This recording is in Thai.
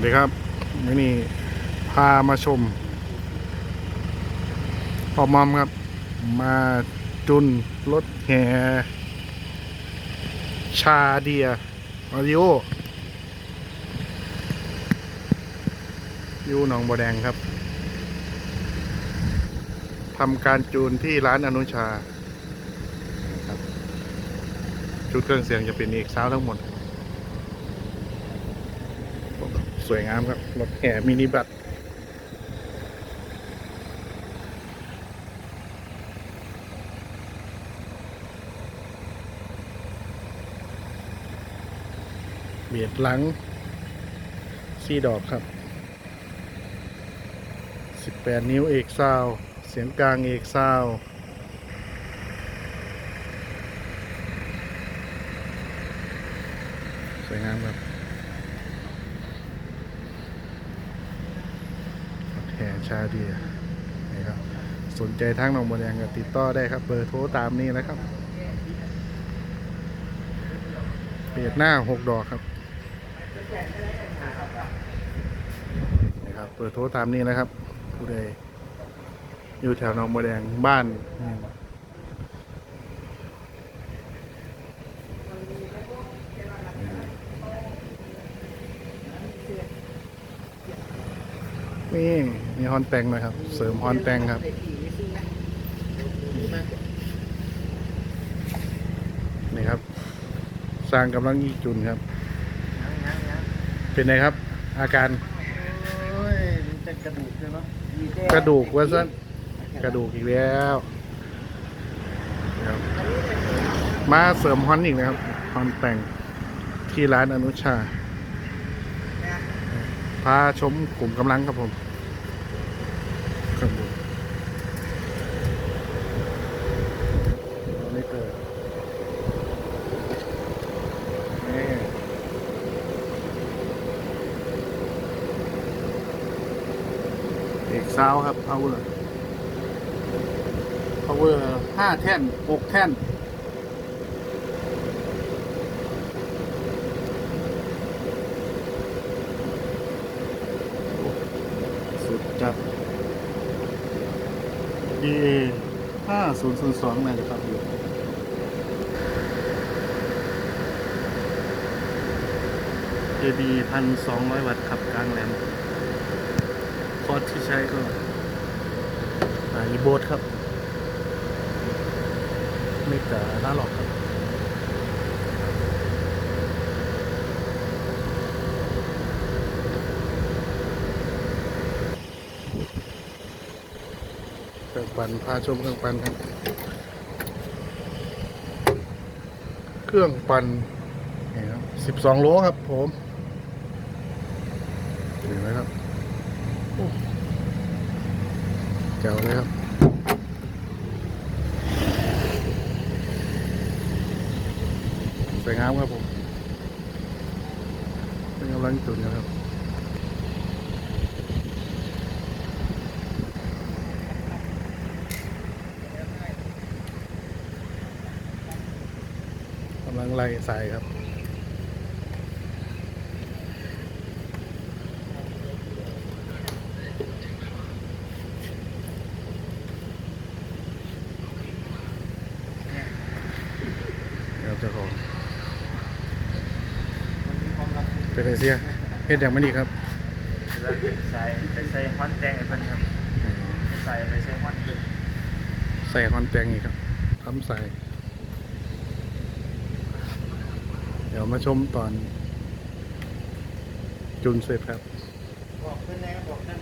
วัสดีครับวันนี้พามาชมพอมอมครับ มาจุนรถแห่ชาเดียออริโอยูหนองบัวแดงครับทำการจูนที่ร้านอนุชาครับชุดเครื่องเสียงจะเป็นเอกซาวทั้งหมด สวยงามครับรถแห่มินิบัสเบียดหลังซีดอกครับ 18 นิ้วเอกซาว เสียงกลางเอกซาวสวยงามครับ แห่ชาเดียนี่ครับสนใจทางหนองบัวแดงก็ติดต่อได้ครับ เบอร์โทรตามนี้นะครับเปียดหน้าหกดอกครับนี่ครับเบอร์โทรตามนี้นะครับ ผู้ใดอยู่แถวหนองบัวแดงบ้านนี่นี่ มีฮอนแตงหนะครับ เสริมฮอนแตงครับนี่ครับ สร้างกำลังยี่จุนครับ เป็นไงครับ อาการกระดูกใช่ไหมมีแต่กระดูกว่าซะกระดูกอีกแล้วมาเสริมฮอนอีกนะครับฮอนแต่งที่ร้านอนุชา พาชมกลุ่มกำลังครับผมครับผมไม่เกิดนี่ เอกซาวครับ power power ห้าแท่นหกแท่น สุดจัด D ห้าศูนย์ศูนย์สองนาจะครับอยู่เอบีพันสองร้อยวัตต์ขับกลางแรม คอร์สที่ใช้ก็อ่าอีโบสครับ ไม่แต่น่าหลอกครับเครื่องปั่นพาชมเครื่องปั่นครับ เครื่องปั่นสิบสองโลครับผมเห็นไหมครับโอ้ แจ๋วเลยครับสวยงามครับผมเป็นกำลังจุนนะครับกำลังไล่ใส่ครับ เดี๋ยวเจะของ มันมี ความรักเป็นไอเสียเฮ็ดอย่างไม่ดีครับแล้วใส่ไปใส่ฮอนแดงไอ้เพิ่นครับไปใส่ไปใส่ฮอนเพิ่นใส่คอนแตงอีกครับทำใส่ เดี๋ยวมาชมตอน จุนเสร็จครับบอกเพิ่นแน่บอกท่าน